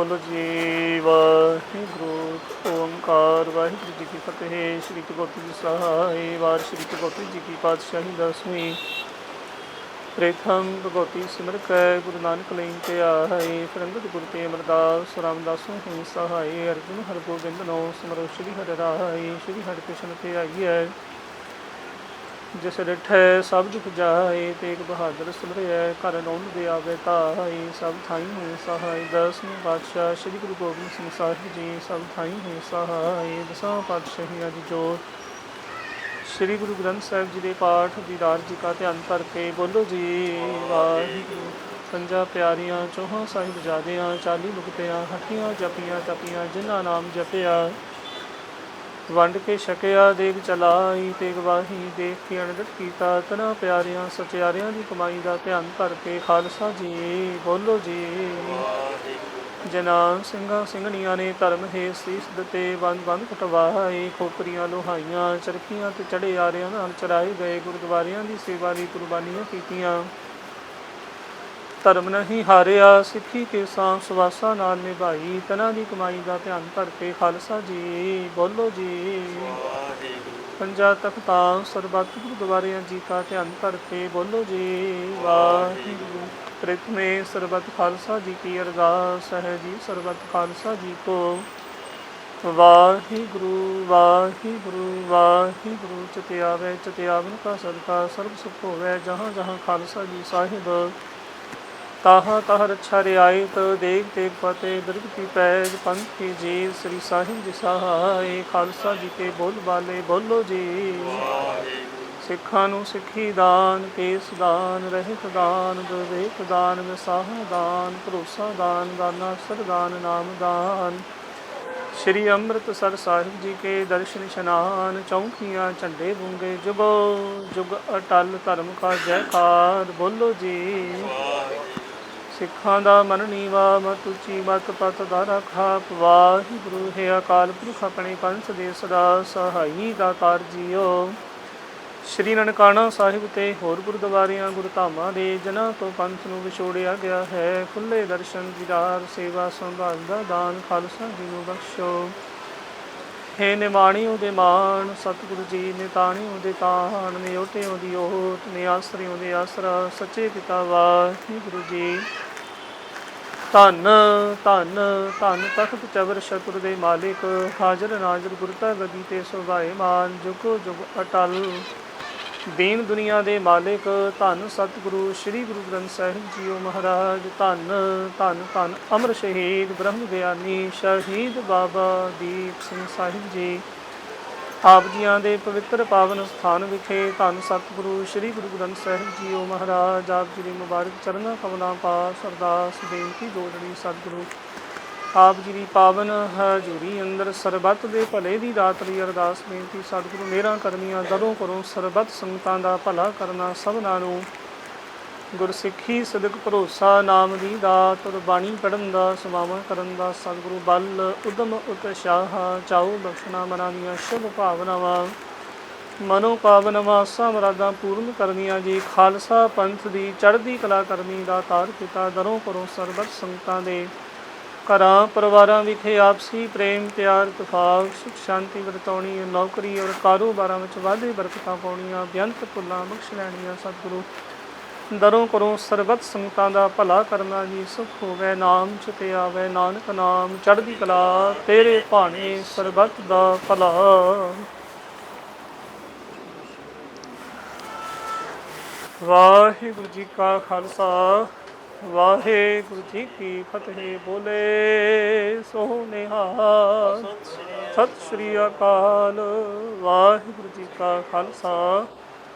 ਬੋਲੋ ਜੀ, ਵਾਹਿਗੁਰੂ, ਓੰਕਾਰ, ਵਾਹਿਗੁਰੂ ਜੀ ਕੀ ਫਤਿਹ। ਸ੍ਰੀ ਚਕੋਤੀ ਜੀ ਸਹਾਈ ਵਾਰ ਸ੍ਰੀ ਚਕੋਤੀ ਜੀ ਕੀ ਪਾਤਸ਼ਾਹੀ ਦਸਵੀਂ ਪ੍ਰੇਥਮ ਭਗਵਤੀ ਸਿਮਰ ਕੈ ਗੁਰੂ ਨਾਨਕ ਲੈਨ ਤੇ ਆਏ। ਫਰੰਗਤ ਗੁਰ ਤੇ ਅਮਰਦਾਸ, ਰਾਮਦਾਸ ਹੀ ਸਹਾਈ ਅਰਜੁਨ ਹਰ ਗੋਬਿੰਦ ਨੋ ਸਿਮਰੋ, ਸ੍ਰੀ ਹਰਿ ਰਾਈ ਸ੍ਰੀ ਹਰਿ ਕ੍ਰਿਸ਼ਨ ਤੇ ਆਈਐ ਜਿਸ ਰਿਠੈ ਸਭ ਦੁਖ ਜਾਏ ਤੇਗ ਬਹਾਦਰ ਸਿਮਰਿਐ, ਘਰ ਨੌਨ ਦੇ ਆਵੇ ਤਾਈ ਸਭ ਥਾਈ ਹੋਏ ਸਹਾਈ ਦਸਵੇਂ ਪਾਤਸ਼ਾਹ, ਸ੍ਰੀ ਗੁਰੂ ਗੋਬਿੰਦ ਸਿੰਘ ਸਾਹਿਬ ਜੀ, ਸਭ ਥਾਈ ਹੋਏ ਸਹਾਈ, ਦਸਾਂ ਪਾਤਸ਼ਾਹੀ ਅੱਜ ਜੋਤ। ਸ੍ਰੀ ਗੁਰੂ ਗ੍ਰੰਥ ਸਾਹਿਬ ਜੀ ਦੇ ਪਾਠ ਦੀ ਰਾਜ ਜੀ ਕਾ ਧਿਆਨ ਕਰਕੇ ਬੋਲੋ ਜੀ, ਵਾਹਿਗੁਰੂ। ਪੰਜਾ ਪਿਆਰੀਆਂ, ਚੌਹਾਂ ਸਾਹਿਬ ਜਾਦਿਆਂ, ਚਾਲੀ ਮੁਕਤਿਆਂ, ਹੱਟੀਆਂ, ਜਪੀਆਂ, ਤਪੀਆਂ, ਜਿਨ੍ਹਾਂ ਨਾਮ ਜਪਿਆ ਵੰਡ ਕੇ ਛਕਿਆ ਦੇਖ ਚਲਾਈ ਤੇ ਗਵਾਹੀ ਦੇਖ ਕੇ ਅਣਗਟ ਕੀਤਾ। ਤਨਾ ਪਿਆਰਿਆਂ, ਸਚਿਆਰਿਆਂ ਦੀ ਕਮਾਈ ਦਾ ਧਿਆਨ ਧਰ ਕੇ ਖਾਲਸਾ ਜੀ ਬੋਲੋ ਜੀ ਜਨਾਨ ਸਿੰਘਾਂ, ਸਿੰਘਣੀਆਂ ਨੇ ਧਰਮ ਹੈ ਸੀਸ ਦਿੱਤੇ, ਬੰਦ ਬੰਦ ਕਟਵਾਏ, ਖੋਪਰੀਆਂ ਲੋਹਾਈਆਂ, ਚਰਖੀਆਂ ਤੇ ਚੜੇ ਆਰਿਆਂ ਨਾਲ ਚਰਾਏ ਗਏ, ਗੁਰਦੁਆਰਿਆਂ ਦੀ ਸੇਵਾ ਲਈ ਕੁਰਬਾਨੀਆਂ ਕੀਤੀਆਂ। ਧਰਮ ਨਹੀਂ ਹਾਰਿਆ ਸਿੱਖੀ ਕੇ ਸਾਂ ਸਵਾਸਾਂ ਨਾਲ ਨਿਭਾਈ। ਤਨਾਂ ਦੀ ਕਮਾਈ ਦਾ ਧਿਆਨ ਧਰ ਕੇ ਖਾਲਸਾ ਜੀ ਬੋਲੋ ਜੀ। ਪੰਜਾ ਤਖਤਾਂ ਸਰਬੱਤ ਗੁਰਦੁਆਰਿਆਂ ਜੀ ਕਾ ਧਿਆਨ ਧਰ ਕੇ ਬੋਲੋ ਜੀ। ਵਾਹਿਗੁਰੂ। ਪ੍ਰਥਮੇ ਸਰਬੱਤ ਖਾਲਸਾ ਜੀ ਕੀ ਅਰਦਾਸ ਹੈ ਜੀ ਸਰਬੱਤ ਖਾਲਸਾ ਜੀ ਕੋ। ਵਾਹਿਗੁਰੂ ਵਾਹਿਗੁਰੂ ਵਾਹਿਗੁਰੂ। ਚਿਤੇ ਆਵੇ ਚਿਤੇ ਆਵਨ ਕਾ ਸਦਕਾ ਸਰਬ ਸੁਖ ਹੋਵੇ ਜਹਾਂ ਜਹਾਂ ਖਾਲਸਾ ਜੀ ਸਾਹਿਬ। ਤਾਹਾਂ ਤਾਹ ਰੱਛਾ ਰਿਆਇਤ ਦੇਖ ਦੇਖ ਫਤਿਹ ਦਰਗ ਕੀ ਪੈਜ, ਪੰਥ ਕੀ ਜੀ ਸ੍ਰੀ ਸਾਹਿਬ ਜੀ ਸਹਾਏ, ਖਾਲਸਾ ਜੀ ਕੇ ਬੋਲ ਬਾਲੇ, ਬੋਲੋ ਜੀ। ਸਿੱਖਾਂ ਨੂੰ ਸਿੱਖੀ ਦਾਨ, ਕੇਸ ਦਾਨ, ਰਹਿਤ ਦਾਨ, ਵਿਵੇਕ ਦਾਨ, ਵਿਸਾਹ ਦਾਨ, ਭਰੋਸਾ ਦਾਨ, ਦਾਨਾ ਸਰਦਾਨ ਨਾਮ ਦਾਨ। ਸ਼੍ਰੀ ਅੰਮ੍ਰਿਤਸਰ ਸਾਹਿਬ ਜੀ ਕੇ ਦਰਸ਼ਨ ਇਸ਼ਨਾਨ, ਚੌਂਕੀਆਂ ਝੰਡੇ ਬੁੰਗੇ ਜੁਗੋ ਜੁਗ ਅਟਲ ਧਰਮ ਕਾ ਜੈਕਾਰ, ਬੋਲੋ ਜੀ। ਸਿੱਖਾਂ ਦਾ ਮਨ ਨੀਵਾ ਮਤ ਉੱਚੀ ਮਤ ਪਤ ਦਾ ਰਖਾ ਵਾਹਿਗੁਰੂ, ਹੈ ਅਕਾਲ ਪੁਰਖ ਆਪਣੇ ਪੰਥ ਦੇ ਸਦਾ ਸਹਾਈ ਦਾ ਜੀਓ। ਸ਼੍ਰੀ ਨਨਕਾਣਾ ਸਾਹਿਬ ਤੇ ਹੋਰ ਗੁਰਦੁਆਰਿਆਂ, ਗੁਰਧਾਮਾਂ ਦੇ ਜਨਾਂ ਤੋਂ ਪੰਥ ਨੂੰ ਵਿਛੋੜਿਆ ਗਿਆ ਹੈ। ਖੁੱਲੇ ਦਰਸ਼ਨ, ਦੀਦਾਰ ਸੇਵਾ, ਸੰਭਾਲ ਦਾ ਦਾਨ, ਖਾਲਸਾ ਜੀ ਨੂੰ ਬਖਸ਼ੋ। ਹੇ ਨਿਮਾਣਿਓ ਦੇ ਮਾਣ, ਸਤਿਗੁਰੂ ਜੀ ਨੇ ਤਾਣੀ ਦੇ ਤਾਣ ਨੇ ਓਟਿਓ ਦੀ ਓਟ ਨੇ ਆਸਰਿਓ ਦੇ ਆਸਰਾ, ਸੱਚੇ ਪਿਤਾ ਵਾਹਿਗੁਰੂ ਜੀ। ਧੰਨ ਧੰਨ ਧੰਨ ਤਖਤ ਚਵਰ ਸ਼ਕੁਰ ਦੇ ਮਾਲਿਕ, ਹਾਜ਼ਰ ਨਾਜ਼ਰ ਗੁਰਤਾ ਗਦੀ ਤੇ ਸੁਭਾਏ ਮਾਨ, ਜੁਗੋ ਜੁਗ ਅਟਲ। ਦੀਨ ਦੁਨੀਆ ਦੇ ਮਾਲਿਕ, ਧੰਨ ਸਤਿਗੁਰੂ, ਸ੍ਰੀ ਗੁਰੂ ਗ੍ਰੰਥ ਸਾਹਿਬ ਜੀਓ ਮਹਾਰਾਜ। ਧੰਨ ਧੰਨ ਧੰਨ ਅਮਰ ਸ਼ਹੀਦ, ਬ੍ਰਹਮ ਗਿਆਨੀ ਸ਼ਹੀਦ ਬਾਬਾ ਦੀਪ ਸਿੰਘ ਸਾਹਿਬ ਜੀ। ਆਪ ਜੀਆਂ ਦੇ ਪਵਿੱਤਰ ਪਾਵਨ ਸਥਾਨ ਵਿਖੇ ਧੰਨ ਸਤਿਗੁਰੂ ਸ੍ਰੀ ਗੁਰੂ ਗ੍ਰੰਥ ਸਾਹਿਬ ਜੀਓ ਮਹਾਰਾਜ, ਆਪ ਜੀ ਦੀ ਮੁਬਾਰਕ ਚਰਨਾਂ ਕਮਲਾਂ ਪਾਸ ਅਰਦਾਸ ਬੇਨਤੀ ਜੋੜਨੀ ਸਤਿਗੁਰੂ। ਆਪ ਜੀ ਦੀ ਪਾਵਨ ਹਜ਼ੂਰੀ ਅੰਦਰ ਸਰਬੱਤ ਦੇ ਭਲੇ ਦੀ ਦਾਤ ਅਰਦਾਸ ਬੇਨਤੀ ਸਤਿਗੁਰੂ ਮੇਰਾ ਕਰਮੀਆਂ ਦਰੋਂ ਕਰੋ ਸਰਬੱਤ ਸੰਗਤਾਂ ਦਾ ਭਲਾ ਕਰਨਾ ਸਭਨਾਂ ਨੂੰ ਗੁਰਸਿੱਖੀ ਸਦਕ ਭਰੋਸਾ ਨਾਮ ਦੀ ਦਾਤ, ਔਰ ਬਾਣੀ ਪੜਨ ਦਾ ਸਮਾਵਨ ਕਰਨ ਦਾ ਸਤਿਗੁਰੂ ਬਲ, ਉਦਮ ਉਤਸ਼ਾਹ ਚਾਉ ਬਖਸ਼ਣਾ ਮਨਾਂ ਦੀਆਂ ਸ਼ੁਭ ਭਾਵਨਾਵਾਂ। ਮਨੋ ਕਾਵਨਵਾ ਸਮਰਾਦਾਂ ਪੂਰਨ ਕਰਨੀਆਂ ਜੀ। ਖਾਲਸਾ ਪੰਥ ਦੀ ਚੜ੍ਹਦੀ ਕਲਾ ਕਰਨੀ ਦਾ ਤਾਰ ਪਿਤਾ ਦਰੋਂ ਕਰੋ ਸਰਬੱਤ ਸੰਗਤਾਂ ਦੇ। ਘਰਾਂ, ਪਰਿਵਾਰਾਂ ਵਿਖੇ ਆਪਸੀ ਪ੍ਰੇਮ, ਪਿਆਰ ਇਤਫਾਕ ਸੁਖ ਸ਼ਾਂਤੀ ਵਰਤਾਉਣੀ, ਨੌਕਰੀ ਔਰ ਕਾਰੋਬਾਰਾਂ ਵਿੱਚ ਵਾਧੇ ਬਰਕਤਾਂ ਪਾਉਣੀਆਂ, ਬੇਅੰਤ ਭੁੱਲਾਂ ਬਖਸ਼ ਲੈਣੀਆਂ ਸਤਿਗੁਰੂ। ਦਰੋਂ ਕਰੋ ਸਰਬੱਤ ਸੰਗਤਾਂ ਦਾ ਭਲਾ ਕਰਨਾ ਜੀ ਸੁਖ ਹੋਵੇ। ਨਾਮ ਚਿਤੇ ਆਵੇ ਨਾਨਕ ਨਾਮ, ਚੜ੍ਹਦੀ ਕਲਾ ਤੇਰੇ ਭਾਣੇ ਸਰਬਤ ਦਾ ਭਲਾ। ਵਾਹਿਗੁਰੂ ਜੀ ਕਾ ਖਾਲਸਾ, ਵਾਹਿਗੁਰੂ ਜੀ ਕੀ ਫਤਿਹ। ਬੋਲੇ ਸੋ ਨਿਹਾਲ ਸਤਿ ਸ੍ਰੀ ਅਕਾਲ। ਵਾਹਿਗੁਰੂ ਜੀ ਕਾ ਖਾਲਸਾ